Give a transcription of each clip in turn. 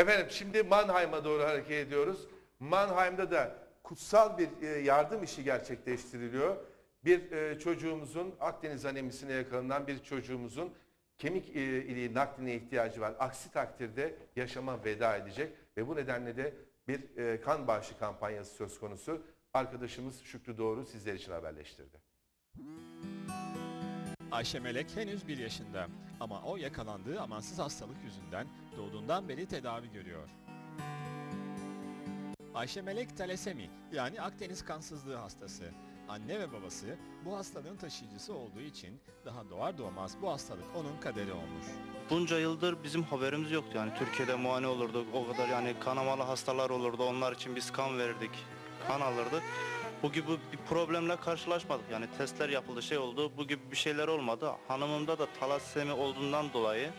Efendim şimdi Mannheim'a doğru hareket ediyoruz. Mannheim'da da kutsal bir e, yardım işi gerçekleştiriliyor. Bir e, çocuğumuzun Akdeniz anemisine yakalanan bir çocuğumuzun kemik e, iliği nakline ihtiyacı var. Aksi takdirde yaşama veda edecek ve bu nedenle de bir kan bağışı kampanyası söz konusu. Arkadaşımız Şükrü Doğru sizler için haberleştirdi. Ayşe Melek henüz bir yaşında ama o yakalandığı amansız hastalık yüzünden doğduğundan beri tedavi görüyor. Ayşe Melek talasemi yani Akdeniz kansızlığı hastası. Anne ve babası bu hastalığın taşıyıcısı olduğu için daha doğar doğmaz bu hastalık onun kaderi olmuş. Bunca yıldır bizim haberimiz yoktu yani Türkiye'de muayene olurduk o kadar yani kanamalı hastalar olurdu onlar için biz kan verirdik kan alırdık. Bu gibi bir problemle karşılaşmadık yani testler yapıldı şey oldu bu gibi bir şeyler olmadı. Hanımımda da talasemi olduğundan dolayı eee,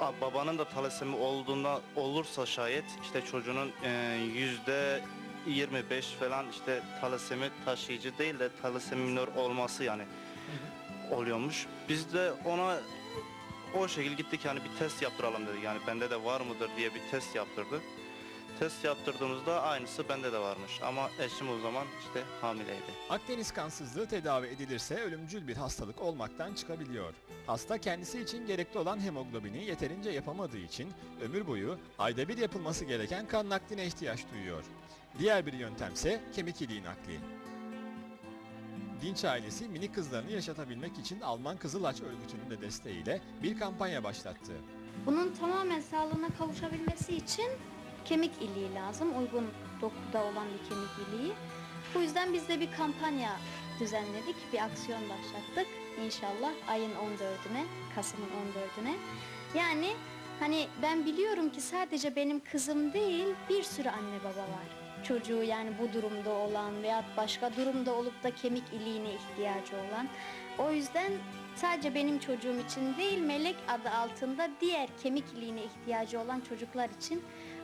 a- babanın da talasemi olduğunda olursa şayet işte çocuğunun eee, yüzde 25 falan işte talasemi taşıyıcı değil de talasemi minör olması yani oluyormuş. Biz de ona o şekilde gittik yani bir test yaptıralım dedik. Yani bende de var mıdır diye bir test yaptırdık. Test yaptırdığımızda aynısı bende de varmış ama eşim o zaman işte hamileydi. Akdeniz kansızlığı tedavi edilirse ölümcül bir hastalık olmaktan çıkabiliyor. Hasta kendisi için gerekli olan hemoglobini yeterince yapamadığı için ömür boyu ayda bir yapılması gereken kan nakline ihtiyaç duyuyor. Diğer bir yöntemse kemik iliği nakli. Dinç ailesi minik kızlarını yaşatabilmek için Alman Kızılaç örgütünün de desteğiyle bir kampanya başlattı. Bunun tamamen sağlığına kavuşabilmesi için kemik iliği lazım. Uygun dokuda olan bir kemik iliği. Bu yüzden biz de bir kampanya düzenledik. Bir aksiyon başlattık. İnşallah ayın 14'üne, Kasım'ın 14'üne. Yani hani ben biliyorum ki sadece benim kızım değil bir sürü anne baba var. Çocuğu yani bu durumda olan veya başka durumda olup da kemik iliğine ihtiyacı olan. O yüzden Sadece benim çocuğum için değil, Melek adı altında diğer kemik iliğine ihtiyacı olan çocuklar için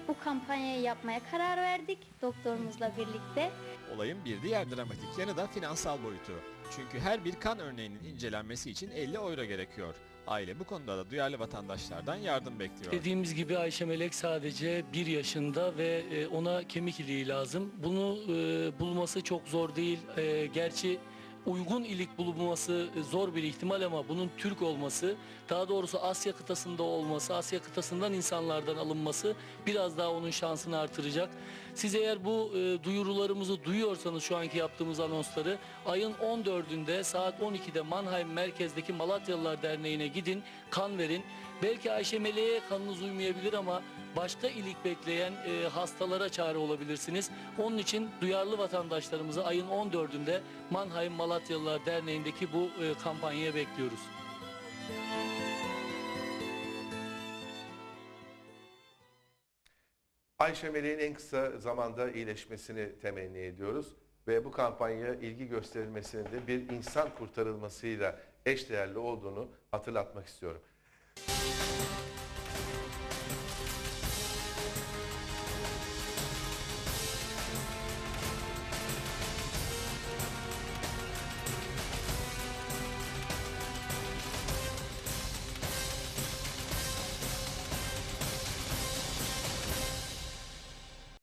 bu kampanyayı yapmaya karar verdik doktorumuzla birlikte. Olayın bir diğer dramatik yanı da finansal boyutu. Çünkü her bir kan örneğinin incelenmesi için 50 euro gerekiyor. Aile bu konuda da duyarlı vatandaşlardan yardım bekliyor. Dediğimiz gibi Ayşe Melek sadece bir yaşında ve e, ona kemik iliği lazım. Bunu e, bulması çok zor değil. E, Gerçi uygun ilik bulunması e, zor bir ihtimal ama bunun Türk olması, daha doğrusu Asya kıtasında olması, Asya kıtasından insanlardan alınması biraz daha onun şansını artıracak. Siz eğer bu e, duyurularımızı duyuyorsanız şu anki yaptığımız anonsları ayın 14'ünde saat 12'de Mannheim merkezdeki Malatyalılar Derneği'ne gidin, kan verin. Belki Ayşe Meleğe kanınız uymayabilir ama başka ilik bekleyen e, hastalara çare olabilirsiniz. Onun için duyarlı vatandaşlarımızı ayın 14'ünde Mannheim Malatyalılar Derneği'ndeki bu e, kampanyaya bekliyoruz. Ayşe Melek'in en kısa zamanda iyileşmesini temenni ediyoruz. Ve bu kampanyaya ilgi gösterilmesinin de bir insan kurtarılmasıyla eşdeğerli olduğunu hatırlatmak istiyorum. Thank you